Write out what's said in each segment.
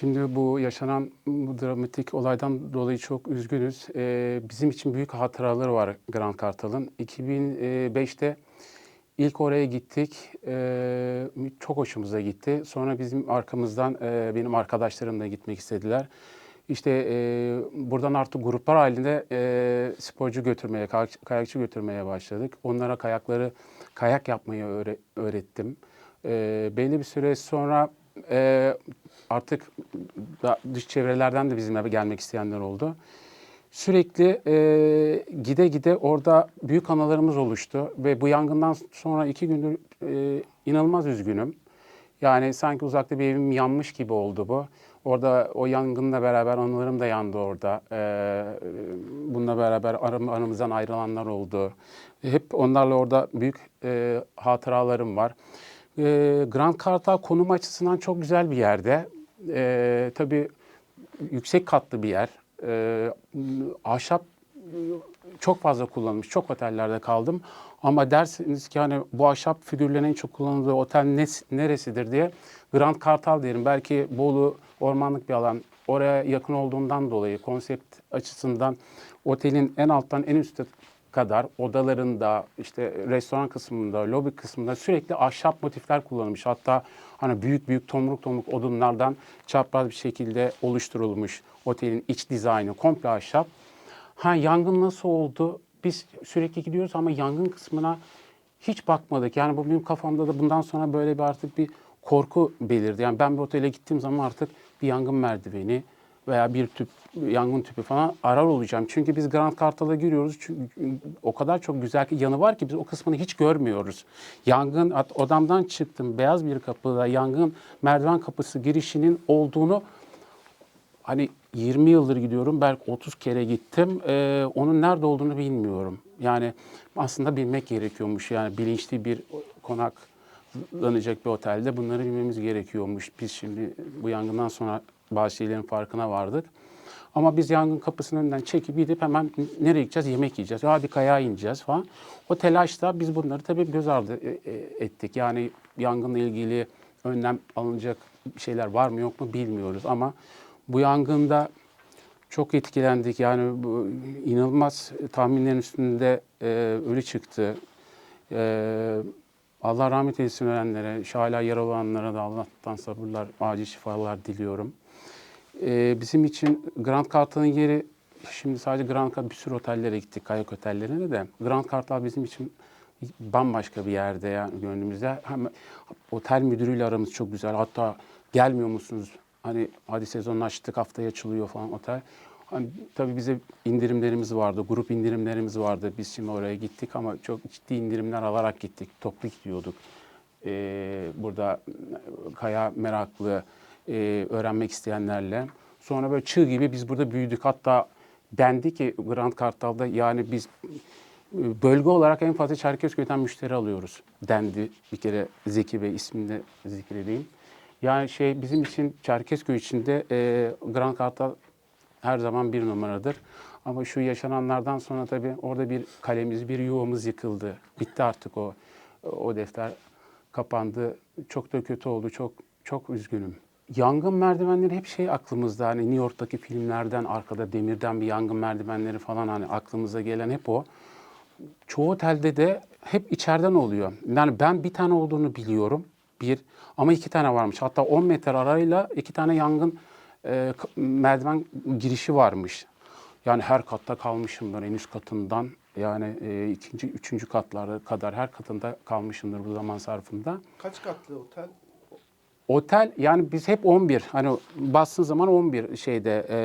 Şimdi bu yaşanan bu dramatik olaydan dolayı çok üzgünüz. Ee, bizim için büyük hatıraları var Grand Kartal'ın. 2005'te ilk oraya gittik. Ee, çok hoşumuza gitti. Sonra bizim arkamızdan e, benim arkadaşlarım da gitmek istediler. İşte e, buradan artık gruplar halinde e, sporcu götürmeye, kayak- kayakçı götürmeye başladık. Onlara kayakları, kayak yapmayı öğre- öğrettim. E, belli bir süre sonra e, artık da- dış çevrelerden de bizimle gelmek isteyenler oldu. Sürekli e, gide gide orada büyük anılarımız oluştu ve bu yangından sonra iki gündür e, inanılmaz üzgünüm. Yani sanki uzakta bir evim yanmış gibi oldu bu. Orada o yangınla beraber anılarım da yandı orada. Ee, bununla beraber aram, aramızdan ayrılanlar oldu. Hep onlarla orada büyük e, hatıralarım var. Ee, Grand Kartal konum açısından çok güzel bir yerde. Ee, tabii yüksek katlı bir yer. Ee, ahşap çok fazla kullanılmış. Çok otellerde kaldım. Ama dersiniz ki hani bu ahşap figürlerin en çok kullanıldığı otel nes- neresidir diye Grand Kartal derim. Belki Bolu ormanlık bir alan. Oraya yakın olduğundan dolayı konsept açısından otelin en alttan en üste kadar odalarında işte restoran kısmında, lobi kısmında sürekli ahşap motifler kullanılmış. Hatta hani büyük büyük tomruk tomruk odunlardan çapraz bir şekilde oluşturulmuş otelin iç dizaynı komple ahşap. Ha yangın nasıl oldu? Biz sürekli gidiyoruz ama yangın kısmına hiç bakmadık. Yani bu benim kafamda da bundan sonra böyle bir artık bir korku belirdi. Yani ben bir otele gittiğim zaman artık bir yangın merdiveni veya bir tüp yangın tüpü falan arar olacağım. Çünkü biz Grand Kartal'a giriyoruz. Çünkü o kadar çok güzel yanı var ki biz o kısmını hiç görmüyoruz. Yangın odamdan çıktım beyaz bir kapıda yangın merdiven kapısı girişinin olduğunu hani 20 yıldır gidiyorum. Belki 30 kere gittim. Ee, onun nerede olduğunu bilmiyorum. Yani aslında bilmek gerekiyormuş. Yani bilinçli bir konaklanacak bir otelde bunları bilmemiz gerekiyormuş. Biz şimdi bu yangından sonra bazı şeylerin farkına vardık. Ama biz yangın kapısının önünden çekip gidip hemen nereye gideceğiz? Yemek yiyeceğiz. Hadi kayağa ineceğiz falan. O telaşta biz bunları tabii göz ardı e- e- ettik. Yani yangınla ilgili önlem alınacak şeyler var mı yok mu bilmiyoruz. Ama bu yangında çok etkilendik. Yani bu inanılmaz tahminlerin üstünde e, ölü çıktı. E, Allah rahmet eylesin ölenlere, hala yaralı olanlara da Allah'tan sabırlar, acil şifalar diliyorum. E, bizim için Grand Kartal'ın yeri, şimdi sadece Grand Kartal, bir sürü otellere gittik, kayak otellerine de. Grand Kartal bizim için bambaşka bir yerde yani gönlümüzde. Hem otel müdürüyle aramız çok güzel. Hatta gelmiyor musunuz? Hani hadi sezon açtık haftaya açılıyor falan otel. Hani, tabii bize indirimlerimiz vardı, grup indirimlerimiz vardı. Biz şimdi oraya gittik ama çok ciddi indirimler alarak gittik. Toplu gidiyorduk. Ee, burada kaya meraklı, e, öğrenmek isteyenlerle. Sonra böyle çığ gibi biz burada büyüdük. Hatta dendi ki Grand Kartal'da yani biz e, bölge olarak en fazla Çerkezköy'den müşteri alıyoruz dendi bir kere Zeki Bey ismini de zikredeyim. Yani şey bizim için Çerkezköy içinde e, Grand Kartal her zaman bir numaradır. Ama şu yaşananlardan sonra tabii orada bir kalemiz, bir yuvamız yıkıldı. Bitti artık o o defter kapandı. Çok da kötü oldu. Çok çok üzgünüm. Yangın merdivenleri hep şey aklımızda hani New York'taki filmlerden arkada demirden bir yangın merdivenleri falan hani aklımıza gelen hep o. Çoğu otelde de hep içeriden oluyor. Yani ben bir tane olduğunu biliyorum. Bir ama iki tane varmış. Hatta 10 metre arayla iki tane yangın e, merdiven girişi varmış. Yani her katta kalmışımdır en üst katından. Yani e, ikinci, üçüncü katlara kadar her katında kalmışımdır bu zaman sarfında. Kaç katlı otel? Otel yani biz hep 11. Hani bastığın zaman 11 şeyde e,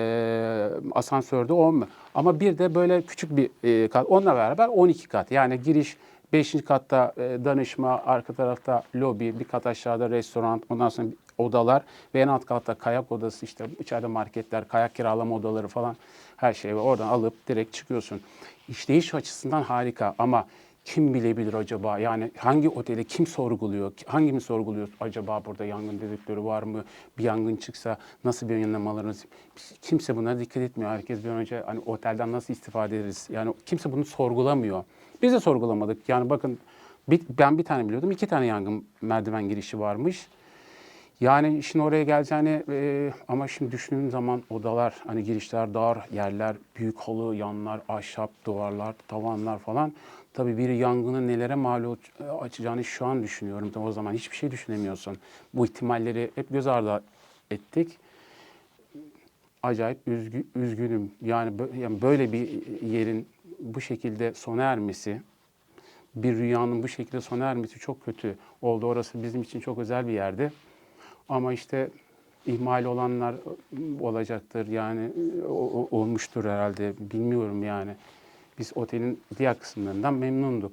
asansörde 10 ama bir de böyle küçük bir e, kat. Onunla beraber 12 kat. Yani giriş 5. katta e, danışma, arka tarafta lobi, bir kat aşağıda restoran, ondan sonra odalar ve en alt katta kayak odası işte içeride marketler, kayak kiralama odaları falan her şey var. Oradan alıp direkt çıkıyorsun. İşleyiş açısından harika ama kim bilebilir acaba? Yani hangi oteli kim sorguluyor? Hangimiz sorguluyor acaba burada yangın dedektörü var mı? Bir yangın çıksa nasıl bir önlem Kimse buna dikkat etmiyor. Herkes bir önce hani otelden nasıl istifade ederiz? Yani kimse bunu sorgulamıyor. Biz de sorgulamadık. Yani bakın ben bir tane biliyordum. iki tane yangın merdiven girişi varmış. Yani işin oraya geleceğini e, ama şimdi düşündüğüm zaman odalar hani girişler dar, yerler büyük halı, yanlar, ahşap, duvarlar, tavanlar falan. Tabii bir yangının nelere mal açacağını şu an düşünüyorum. O zaman hiçbir şey düşünemiyorsun. Bu ihtimalleri hep göz ardı ettik. Acayip üzgü- üzgünüm. Yani, yani böyle bir yerin bu şekilde sona ermesi, bir rüyanın bu şekilde sona ermesi çok kötü oldu. Orası bizim için çok özel bir yerdi. Ama işte ihmal olanlar olacaktır yani olmuştur herhalde bilmiyorum yani. Biz otelin diğer kısımlarından memnunduk.